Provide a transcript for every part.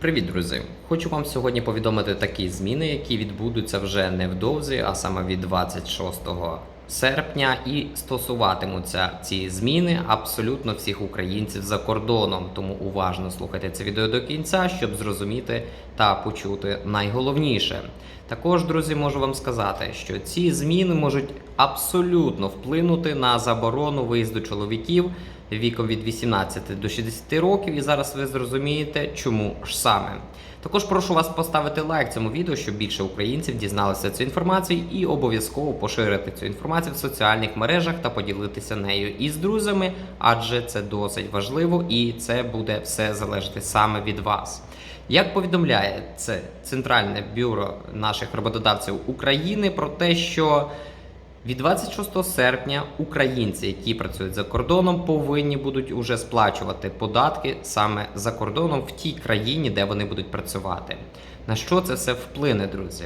Привіт, друзі! Хочу вам сьогодні повідомити такі зміни, які відбудуться вже невдовзі, а саме від 26 серпня, і стосуватимуться ці зміни абсолютно всіх українців за кордоном. Тому уважно слухайте це відео до кінця, щоб зрозуміти та почути найголовніше. Також, друзі, можу вам сказати, що ці зміни можуть абсолютно вплинути на заборону виїзду чоловіків віком від 18 до 60 років, і зараз ви зрозумієте, чому ж саме. Також прошу вас поставити лайк цьому відео, щоб більше українців дізналися цю інформацію, і обов'язково поширити цю інформацію в соціальних мережах та поділитися нею із друзями, адже це досить важливо і це буде все залежати саме від вас. Як повідомляє це Центральне бюро наших роботодавців України про те, що від 26 серпня українці, які працюють за кордоном, повинні будуть уже сплачувати податки саме за кордоном в тій країні, де вони будуть працювати. На що це все вплине, друзі?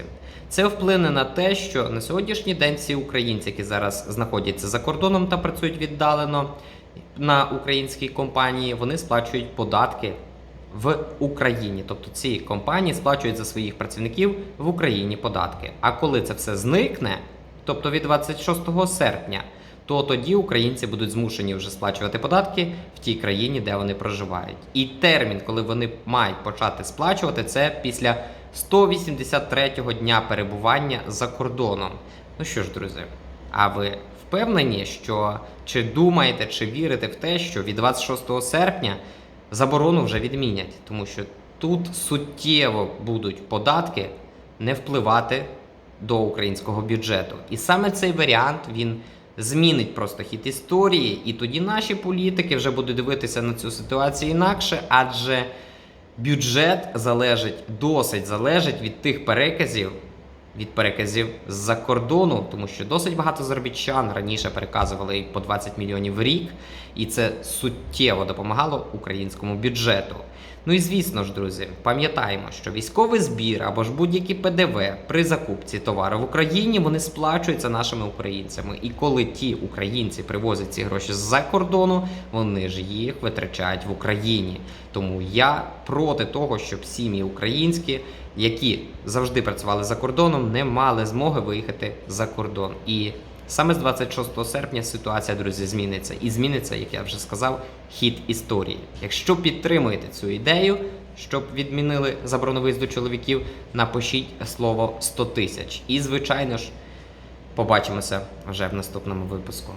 Це вплине на те, що на сьогоднішній день всі українці, які зараз знаходяться за кордоном та працюють віддалено на українській компанії, вони сплачують податки в Україні. Тобто ці компанії сплачують за своїх працівників в Україні податки. А коли це все зникне, тобто від 26 серпня, то тоді українці будуть змушені вже сплачувати податки в тій країні, де вони проживають. І термін, коли вони мають почати сплачувати, це після 183-го дня перебування за кордоном. Ну що ж, друзі, а ви впевнені, що чи думаєте, чи вірите в те, що від 26 серпня заборону вже відмінять, тому що тут суттєво будуть податки не впливати до українського бюджету. І саме цей варіант він змінить просто хід історії, і тоді наші політики вже будуть дивитися на цю ситуацію інакше, адже бюджет залежить досить залежить від тих переказів. Від переказів з-за кордону, тому що досить багато заробітчан раніше переказували по 20 мільйонів в рік, і це суттєво допомагало українському бюджету. Ну і звісно ж, друзі, пам'ятаємо, що військовий збір або ж будь-які ПДВ при закупці товару в Україні вони сплачуються нашими українцями. І коли ті українці привозять ці гроші з-за кордону, вони ж їх витрачають в Україні. Тому я проти того, щоб сім'ї українські, які завжди працювали за кордоном, не мали змоги виїхати за кордон. І Саме з 26 серпня ситуація, друзі, зміниться. І зміниться, як я вже сказав, хід історії. Якщо підтримуєте цю ідею, щоб відмінили заборону виїзду чоловіків, напишіть слово 100 тисяч. І, звичайно ж, побачимося вже в наступному випуску.